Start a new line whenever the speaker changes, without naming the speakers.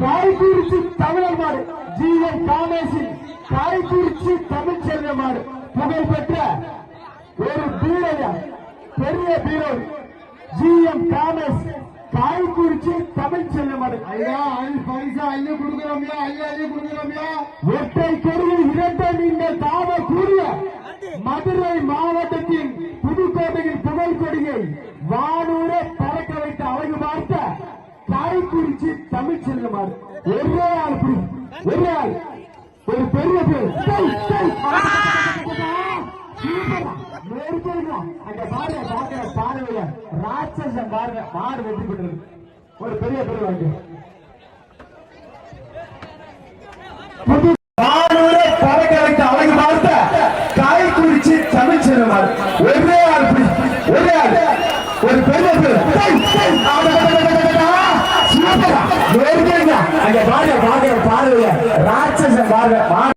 காய்குறிச்சி தமிழர் மாடு G M காமேசி காய்குறிச்சி தமிழ் செல்வ மாடு. புகழ்பெற்ற ஒரு பீரையா பெரிய பீரோ ஜி எம் காமேஸ் காய்குறிச்சி தமிழ் செல்வ மாடு.
ஐயா ஐ பைசா ஐயா கொடுக்குறோம்யா ஐயா ஐயா கொடுக்குறோம்யா
ஒற்றை கொடியில் இரட்டை நீங்கள் தாவ கூறிய மதுரை மாவட்டத்தின் புதுக்கோட்டையின் புகழ் கொடியை வானூர காய்குறிச்சி தமிழ் செல்லுமாறு ஒரே ஆள் ஒரே ஆள். ஒரு பெரிய பேர் அங்க பாருங்க பாக்குற ராட்சசம் பாருங்க மாடு வெற்றி பெற்றது ஒரு பெரிய பெரிய வாங்க அழகு பார்த்த காய்குறிச்சி தமிழ் ஒரே ஆள் ஒரே ஆள். ஒரு பெரிய பேர் அங்க பாருங்க பாக்குற பார்வைய ராட்சச பாருங்க.